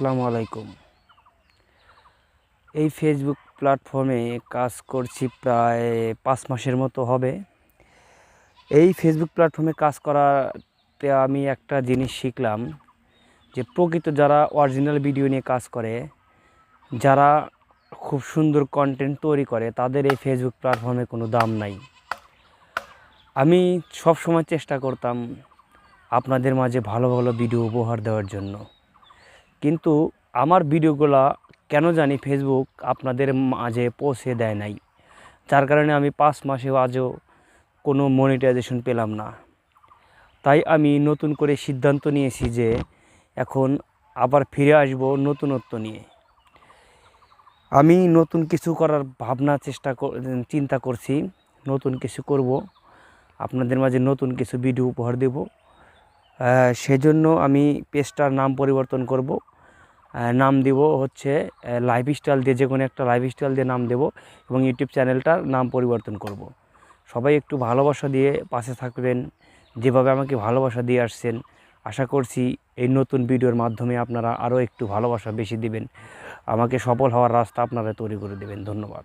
আসসালামু আলাইকুম। এই ফেসবুক প্ল্যাটফর্মে কাজ করছি প্রায় পাঁচ মাসের মতো হবে। এই ফেসবুক প্ল্যাটফর্মে কাজ করাতে আমি একটা জিনিস শিখলাম যে প্রকৃত যারা অরিজিনাল ভিডিও নিয়ে কাজ করে, যারা খুব সুন্দর কন্টেন্ট তৈরি করে, তাদের এই ফেসবুক প্ল্যাটফর্মে কোনো দাম নাই। আমি সব সময় চেষ্টা করতাম আপনাদের মাঝে ভালো ভালো ভিডিও উপহার দেওয়ার জন্য। কিন্তু আমার ভিডিওগুলা কেন জানি ফেসবুক আপনাদের মাঝে পৌঁছে দেয় নাই। যার কারণে আমি পাঁচ মাসেও আজও কোনো মনিটাইজেশন পেলাম না। তাই আমি নতুন করে সিদ্ধান্ত নিয়েছি যে এখন আবার ফিরে আসব নতুনত্ব নিয়ে। আমি নতুন কিছু করার ভাবনা চেষ্টা চিন্তা করছি, নতুন কিছু করব, আপনাদের মাঝে নতুন কিছু ভিডিও উপহার দেব। সেজন্য আমি পেজটার নাম পরিবর্তন করব। নাম দেব হচ্ছে লাইফস্টাইল দিয়ে যে কোনো একটা লাইফস্টাইল দিয়ে নাম দেব এবং ইউটিউব চ্যানেলটার নাম পরিবর্তন করব। সবাই একটু ভালোবাসা দিয়ে পাশে থাকবেন, যেভাবে আমাকে ভালোবাসা দিয়ে আসছেন, আশা করছি এই নতুন ভিডিওর মাধ্যমে আপনারা আরও একটু ভালোবাসা বেশি দিবেন, আমাকে সফল হওয়ার রাস্তা আপনারা তৈরি করে দেবেন, ধন্যবাদ।